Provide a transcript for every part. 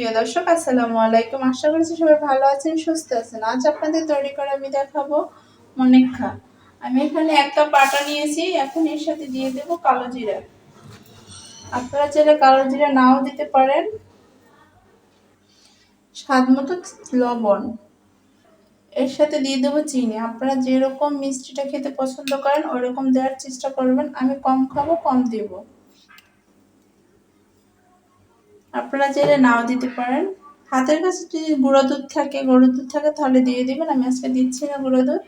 প্রিয় দর্শক, আসসালামু আলাইকুম। আশা করছি সবাই ভালো আছেন, সুস্থ আছেন। আজ আপনাদের তৈরি করে আমি দেখাবো মনেক্ষা। আমি এখানে এক কাপ আটা নিয়েছি। এখন এর সাথে দিয়ে দেবো কালো জিরা। আপনারা চাইলে কালো জিরা নাও দিতে পারেন। স্বাদ মতো লবণ। এর সাথে দিয়ে দেবো চিনি। আপনারা যেরকম মিষ্টিটা খেতে পছন্দ করেন, ওরকম দেওয়ার চেষ্টা করবেন। আমি কম খাব, কম দেবো। আপনারা চাইলে নাও দিতে পারেন। হাতের কাছে যদি গুঁড়ো দুধ থাকে, গরুর দুধ থাকে, তাহলে দিয়ে দিবেন। আমি আজকে দিচ্ছি না গুঁড়ো দুধ।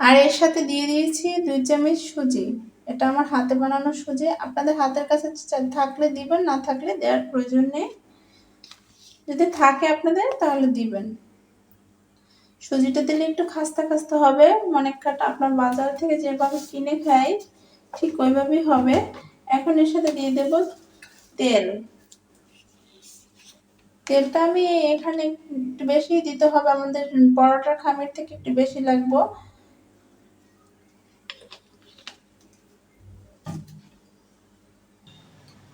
আর এর সাথে দিয়ে দিয়েছি দুই চামচ সুজি। এটা আমার হাতে বানানো সুজি। আপনাদের হাতের কাছে থাকলে দিবেন, না থাকলে দেওয়ার প্রয়োজন নেই। যদি থাকে আপনাদের, তাহলে দিবেন। সুজিটা দিলে একটু খাস্তা খাস্তা হবে। অনেক কাটা আপনার বাজার থেকে যেভাবে কিনে খাই, ঠিক ওইভাবেই হবে। এখন এর সাথে দিয়ে দেব তেল। তেলটা আমি এখানে একটু বেশি দিতে হবে, আমাদের পরোটার খামের থেকে একটু বেশি লাগবো।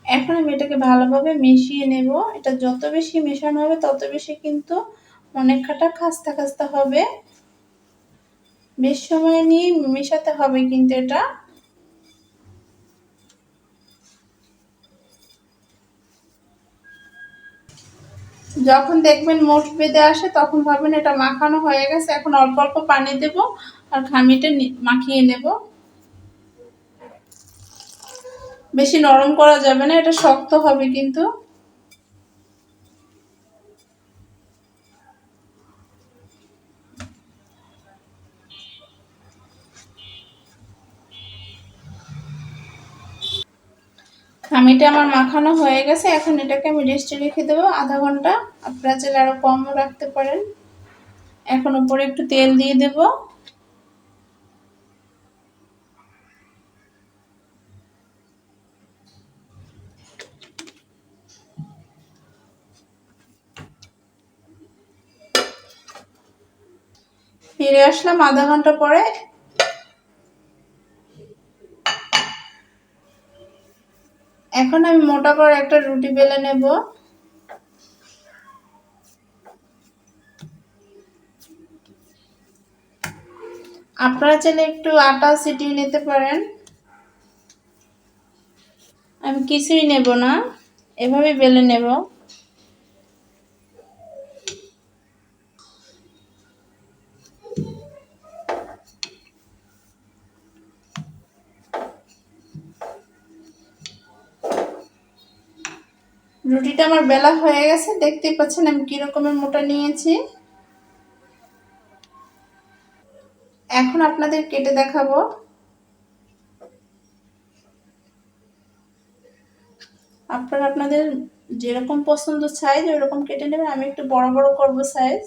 এখন আমি এটাকে ভালোভাবে মিশিয়ে নেব। এটা যত বেশি মেশানো হবে, তত বেশি কিন্তু অনেকটা খাস্তা খাস্তা হবে। বেশ সময় নিয়ে মেশাতে হবে কিন্তু এটা। যখন দেখবেন মোট বেঁধে আসে, তখন ভাবেন এটা মাখানো হয়ে গেছে, এখন অল্প অল্প পানি দেব আর খামিটা মাখিয়ে নেব। বেশি নরম করা যাবে না, এটা শক্ত হবে কিন্তু। খামিটা আমার মাখানো হয়ে গেছে, এখন এটাকে আমি রেস্টে রেখে দেবো আধা ঘণ্টা। আপনারা চাইলে আরও কমও রাখতে পারেন। এখন উপরে একটু তেল দিয়ে দেব। ফিরে আসলাম আধা ঘণ্টা পরে। এখন আমি মোটা করে একটা রুটি বেলে নেব। আপনারা চাইলে একটু আটা সিটিয়ে নিতে পারেন। আমি কিছুই নেব না, এভাবে বেলে নেব। রুটিটা আমার বেলা হয়ে গেছে, দেখতেই পাচ্ছেন আমি কীরকমের মোটা নিয়েছি। এখন আপনাদের কেটে দেখাবো। আপনারা আপনাদের যেরকম পছন্দ সাইজ ওইরকম কেটে নেবেন। আমি একটু বড় বড় করব সাইজ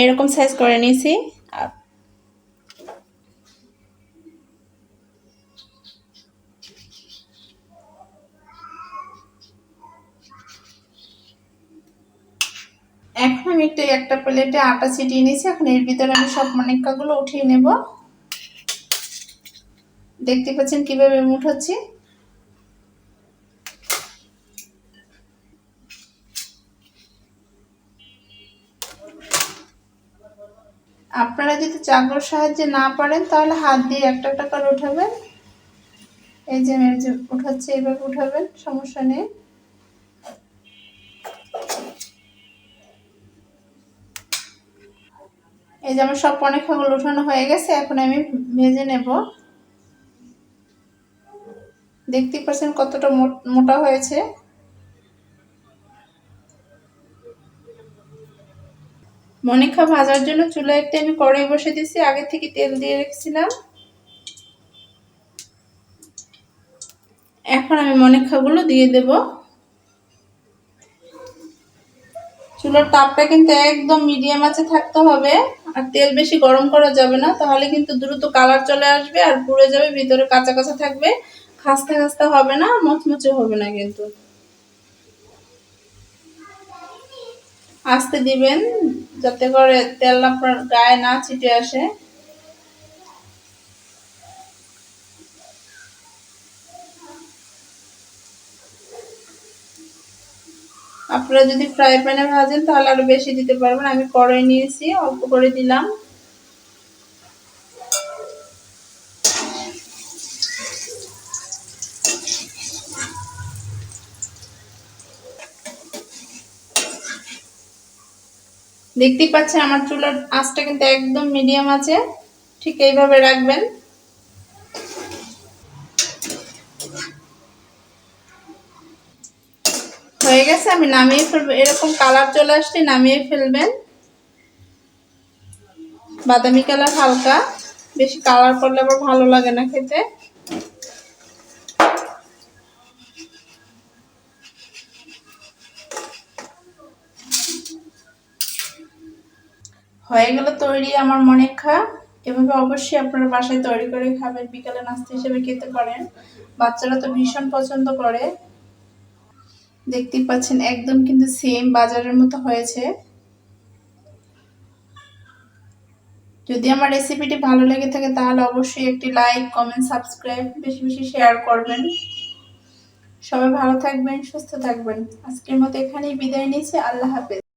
আমি এরকম সাইজ করে নিয়েছি। এখন আমি একটু একটা প্লেটে আটা ছিটিয়ে নিয়েছি। এখন এর ভিতরে আমি সব মানিকাগুলো উঠিয়ে নেব। দেখতে পাচ্ছেন কীভাবে উঠাচ্ছি? আপনারা যদি চাকর সাহায্যে না পারেন তাহলে হাত দিয়ে একটা একটা করে উঠাবেন। এই যে আমি যে উঠাচ্ছি, এইভাবে উঠাবেন, সমস্যা নেই। এই যে আমার সব পনেখাগুলো উঠানো হয়ে গেছে, এখন আমি ভেজে নেব। দেখতে পাচ্ছেন কতটা মোটা হয়েছে। মনিকা ভাজার জন্য চুলা একটা আমি কড়াই বসে দিয়েছি। আগে থেকে তেল দিয়ে রেখেছিলাম। এখন আমি মনিকাগুলো দিয়ে দেব। চুলার তাপটা কিন্তু একদম মিডিয়াম আছে, থাকতে হবে। আর তেল বেশি গরম করা যাবে না, তাহলে কিন্তু দ্রুত কালার চলে আসবে আর পুড়ে যাবে, ভিতরে কাঁচা কাঁচা থাকবে। খাস্তা খাস্তা হবে না, মচমচে হবে না কিন্তু। আস্তে দিবেন, যাতে করে তেল আপনার গায়ে না ছিটে আসে। আপনারা যদি ফ্রাই প্যানে ভাজেন, তাহলে আরও বেশি দিতে পারবেন। আমি কড়াই নিয়েছি, অল্প করে দিলাম। দেখতেই পাচ্ছেন আমার চুলার আঁচটা কিন্তু একদম মিডিয়াম আছে। ঠিক এইভাবে রাখবেন। হয়ে গেছে, আমি নামিয়ে ফেলব এরকম কালার চলে আসলে নামিয়ে ফেলবেন। বাদামি কালার হালকা। বেশি কালার করলে আবার ভালো লাগে না খেতে। হয়ে গেল তৈরি আমার মনে খা এভাবে অবশ্যই আপনারা বাসায় তৈরি করে খাবেন, বিকালে নাস্তা হিসেবে খেতে পারেন। বাচ্চারা তো ভীষণ পছন্দ করে। দেখতেই পাচ্ছেন, একদম কিন্তু সেম বাজারের মতো হয়েছে। যদি আমার রেসিপিটি ভালো লেগে থাকে, তাহলে অবশ্যই একটি লাইক কমেন্ট সাবস্ক্রাইব বেশি বেশি শেয়ার করবেন। সবাই ভালো থাকবেন, সুস্থ থাকবেন। আজকের মতো এখানেই বিদায় নিয়েছি। আল্লাহ হাফেজ।